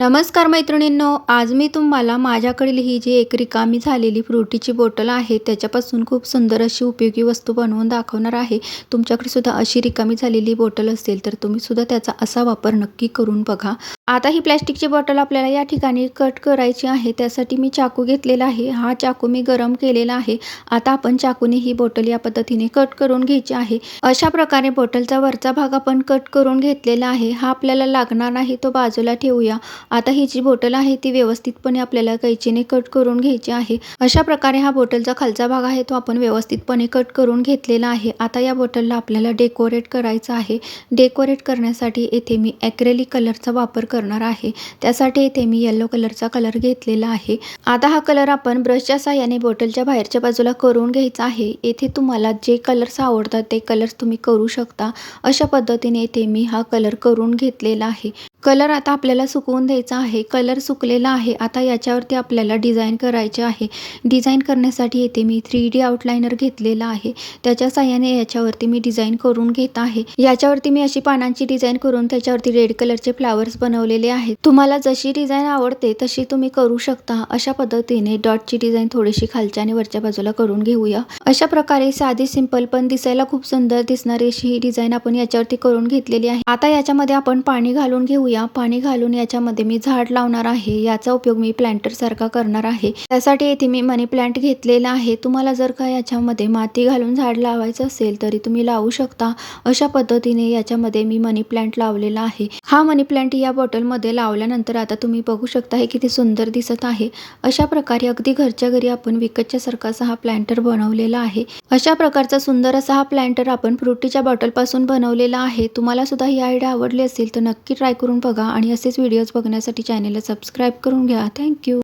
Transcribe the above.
नमस्कार मैत्रिणींनो आज मी तुम्हाला माझ्याकडील ही जी एक रिकामी झालेली फ्रुटीची बॉटल आहे त्याच्यापासून खूप सुंदर अशी उपयोगी वस्तू बनवून दाखवणार आहे. तुमच्याकडे सुद्धा अशी रिकामी झालेली बॉटल असेल तर तुम्ही सुद्धा त्याचा असा वापर नक्की करून बघा. आता ही प्लॅस्टिकची बॉटल आपल्याला या ठिकाणी कट करायची आहे त्यासाठी मी चाकू घेतलेला आहे. हा चाकू मी गरम केलेला आहे. आता आपण चाकूने ही बॉटल या पद्धतीने कट करून घ्यायची आहे. अशा प्रकारे बॉटलचा वरचा भाग आपण कट करून घेतलेला आहे. हा आपल्याला लागणार नाही तो बाजूला ठेवूया. आता ही जी बॉटल आहे ती व्यवस्थितपणे आपल्याला कैचीने कट करून घ्यायची आहे. अशा प्रकारे हा बॉटलचा खालचा भाग आहे तो आपण व्यवस्थितपणे कट करून घेतलेला आहे. आता या बॉटलला आपल्याला डेकोरेट करायचं आहे. डेकोरेट करण्यासाठी येथे मी ॲक्रेलिक कलरचा वापर करणार आहे. त्यासाठी येथे मी येलो कलरचा कलर घेतलेला आहे. आता हा कलर आपण ब्रशच्या साह्याने बॉटलच्या बाहेरच्या बाजूला करून घ्यायचा आहे. येथे तुम्हाला जे कलर्स आवडतात ते कलर्स तुम्ही करू शकता. अशा पद्धतीने येथे मी हा कलर करून घेतलेला आहे. कलर आता आपल्याला सुकवून द्यायचा आहे. कलर सुकलेला आहे. आता याच्यावरती आपल्याला डिझाईन करायचे आहे. डिझाईन करण्यासाठी येथे मी थ्री डी आउटलाइनर घेतलेला आहे. त्याच्या साह्याने याच्यावरती मी डिझाईन करून घेत आहे. याच्यावरती मी अशी पानांची डिझाईन करून त्याच्यावरती रेड कलरचे फ्लावर्स बनवलेले आहेत. तुम्हाला जशी डिझाईन आवडते तशी तुम्ही करू शकता. अशा पद्धतीने डॉटची डिझाईन थोडीशी खालच्या आणि वरच्या बाजूला करून घेऊया. अशा प्रकारे साधी सिंपल पण दिसायला खूप सुंदर दिसणारी अशी ही डिझाईन आपण याच्यावरती करून घेतलेली आहे. आता याच्यामध्ये आपण पाणी घालून घेऊया. पाणी घालून याच्यामध्ये मी झाड लावणार आहे. याचा उपयोग मी प्लांटर सारखा करणार आहे. त्यासाठी येथे मी मनी प्लांट घेतलेला आहे. तुम्हाला जर का याच्यामध्ये माती घालून झाड लावायचं असेल तरी तुम्ही लावू शकता. अशा पद्धतीने याच्यामध्ये मी मनी प्लांट लावलेला आहे. हा मनी प्लांट या बॉटलमध्ये लावल्यानंतर आता तुम्ही बघू शकता हे किती सुंदर दिसत आहे. अशा प्रकारे अगदी घरच्या घरी आपण विकतच्या सारखा असा हा प्लांटर बनवलेला आहे. अशा प्रकारचा सुंदर असा हा प्लांटर आपण फ्रुटीच्या बॉटलपासून बनवलेला आहे. तुम्हाला सुद्धा ही आयडिया आवडली असेल तर नक्की ट्राय करून बघा आणि असेच व्हिडिओज बघण्यासाठी चॅनेलला सबस्क्राईब करून घ्या. थँक्यू